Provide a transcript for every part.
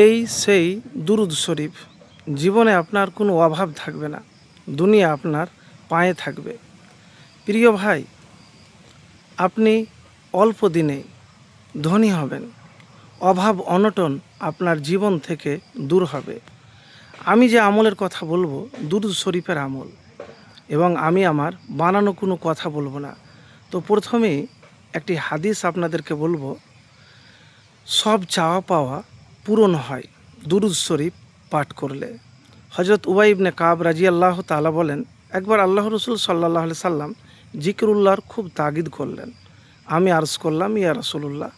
এই সেই দুরুদ শরীফ, জীবনে আপনার কোনো অভাব থাকবে না, দুনিয়া আপনার পায়ে থাকবে। প্রিয় ভাই, আপনি অল্প দিনে ধনী হবেন, অভাব অনটন আপনার জীবন থেকে দূর হবে। আমি যে আমলের কথা বলব, দুরুদ শরীফের আমল, এবং আমি আমার বানানো কোনো কথা বলব না। তো প্রথমেই একটি হাদিস আপনাদেরকে বলব, সব চাওয়া পাওয়া পূরণ হয়। দুরুদ শরীফ পাঠ করলে। হজরত উবাই ইবনে কাব রাজি আল্লাহ তালা বলেন, একবার আল্লাহ রসুল সাল্লাহ সাল্লাম জিকরুল্লাহর খুব তাগিদ করলেন। আমি আর্জ করলাম, ইয়া রসুল্লাহ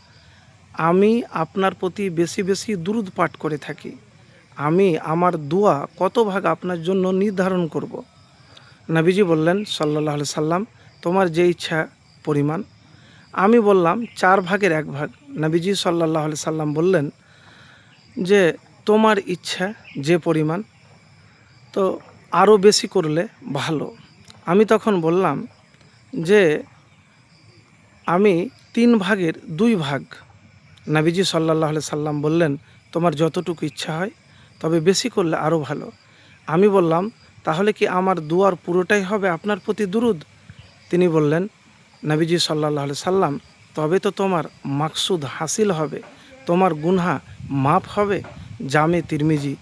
আমি আপনার প্রতি বেশি বেশি দুরুদ পাঠ করে থাকি। আমি আমার দোয়া কত ভাগ আপনার জন্য নির্ধারণ করব। নবীজি বললেন সাল্লাহ সাল্লাম, তোমার যে ইচ্ছা পরিমাণ। আমি বললাম, চার ভাগের এক ভাগ। নবীজি সাল্লাহ সাল্লাম বললেন যে তোমার ইচ্ছা, যে পরিমাণ, তো আরও বেশি করলে ভালো। আমি তখন বললাম যে আমি তিন ভাগের দুই ভাগ। নাবিজি সাল্লাহ সাল্লাম বললেন, তোমার যতটুকু ইচ্ছা হয়, তবে বেশি করলে আরও ভালো। আমি বললাম, তাহলে কি আমার দুয়ার পুরোটাই হবে আপনার প্রতি দুরুদ? তিনি বললেন, নবীজি সাল্লাহ সাল্লাম, তবে তো তোমার মাকসুদ হাসিল হবে, তোমার গুনহা মাপ হবে, জামে তিরমিজি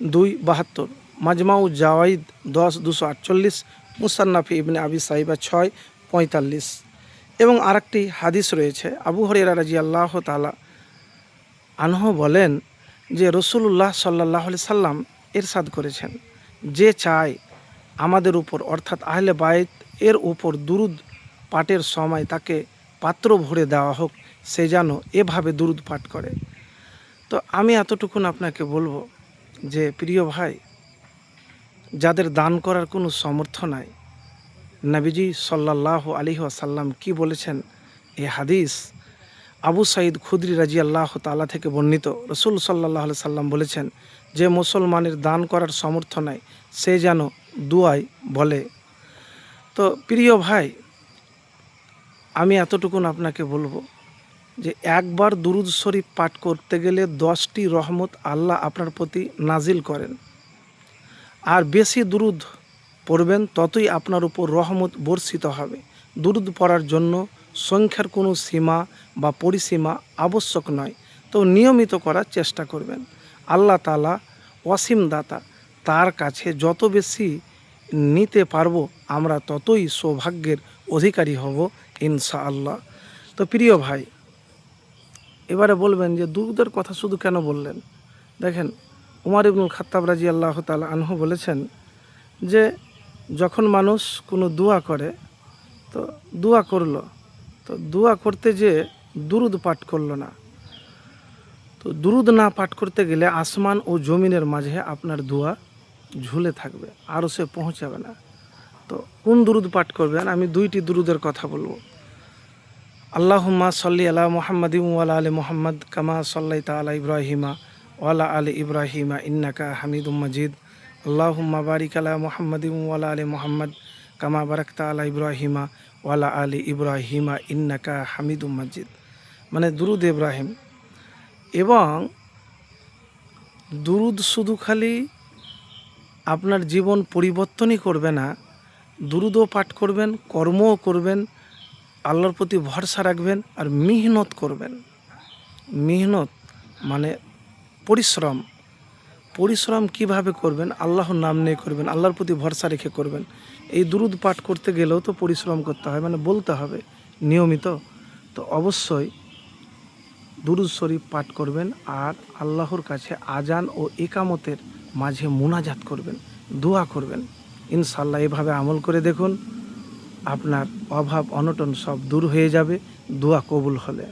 দুই বাহাত্তর, মাজমাউ জাওয়াইদ দশ দুশো আটচল্লিশ, মুসান্নাফি ইবনে আবি সাইবা ছয় পঁয়তাল্লিশ। এবং আরেকটি হাদিস রয়েছে, আবু হরিরা রাজি আল্লাহ তালা আনহ বলেন যে রসুল্লাহ সাল্লাহ সাল্লাম এরশাদ করেছেন, যে চায় আমাদের উপর, অর্থাৎ আহলে বায়েত এর উপর দুরুদ পাঠের সময় তাকে পাত্র ভরে দেওয়া হোক, সে যেন এভাবে দুরুদ পাঠ করে। তো আমি এতটুকুন আপনাকে বলব যে, প্রিয় ভাই, যাদের দান করার কোনো সমর্থ নাই, নবীজি সাল্লাহ আলী আসাল্লাম কি বলেছেন? এই হাদিস আবু সাইদ খুদরি রাজি আল্লাহ তালা থেকে বর্ণিত। রসুল সাল্লাহ সাল্লাম বলেছেন, যে মুসলমানের দান করার সমর্থ নাই, সে যেন দুয়াই বলে। তো, প্রিয় ভাই, আমি এতটুকুন আপনাকে বলব যে একবার দুরুদ শরীফ পাঠ করতে গেলে দশটি রহমত আল্লাহ আপনার প্রতি নাজিল করেন। আর বেশি দুরুদ পড়বেন ততই আপনার উপর রহমত বর্ষিত হবে। দুরুদ পড়ার জন্য সংখ্যার কোনো সীমা বা পরিসীমা আবশ্যক নয়। তো নিয়মিত করার চেষ্টা করবেন। আল্লাহ তালা অসীম দাতা, তার কাছে যত বেশি নিতে পারব আমরা ততই সৌভাগ্যের অধিকারী হব ইনশা আল্লাহ তো প্রিয় ভাই এবারে বলবেন যে দুরুদের কথা শুধু কেন বললেন? দেখেন, উমার ইবনুল খাত্তাব রাজি আল্লাহ তালা আনহু বলেছেন যে, যখন মানুষ কোনো দোয়া করে, তো দোয়া করল। তো দোয়া করতে যে দুরুদ পাঠ করল না। তো দুরুদ না পাঠ করতে গেলে আসমান ও জমিনের মাঝে আপনার দোয়া ঝুলে থাকবে আরও সে পৌঁছাবে না। তো কোন দুরুদ পাঠ করবেন? আমি দুইটি দুরুদের কথা বলব। আল্লাহুম্মা সাল্লি আলা মোহাম্মদ ওয়ালা আলী মোহাম্মদ কামা সাল্লাই তালা ইব্রাহিমা ওয়ালা আলী ইব্রাহিমা ইন্নাকা হামিদুম মজিদ। আল্লাহুম্মা বারিক আলা মোহাম্মদ ওয়ালা আলী মোহাম্মদ কামা বারাকতা আলা ইব্রাহিমা ওয়ালা আলী ইব্রাহিমা ইন্নাকা হামিদুম মজিদ। মানে দুরুদ ইব্রাহিম। এবং দুরুদ শুধু খালি আপনার জীবন পরিবর্তনই করবে না, দুরুদও পাঠ করবেন, কর্মও করবেন আল্লাহর প্রতি ভরসা রাখবেন আর মেহনত করবেন। মেহনত মানে পরিশ্রম। পরিশ্রম কীভাবে করবেন? আল্লাহর নাম নিয়ে করবেন, আল্লাহর প্রতি ভরসা রেখে করবেন। এই দুরুদ পাঠ করতে গেলেও তো পরিশ্রম করতে হয় মানে বলতে হবে নিয়মিত। তো অবশ্যই দুরুদ শরীফ পাঠ করবেন আর আল্লাহর কাছে আজান ও একামতের মাঝে মুনাজাত করবেন, দোয়া করবেন। ইনশাল্লাহ এভাবে আমল করে দেখুন। আপনার অভাব অনটন সব দূর হয়ে যাবে। দোয়া কবুল হলে।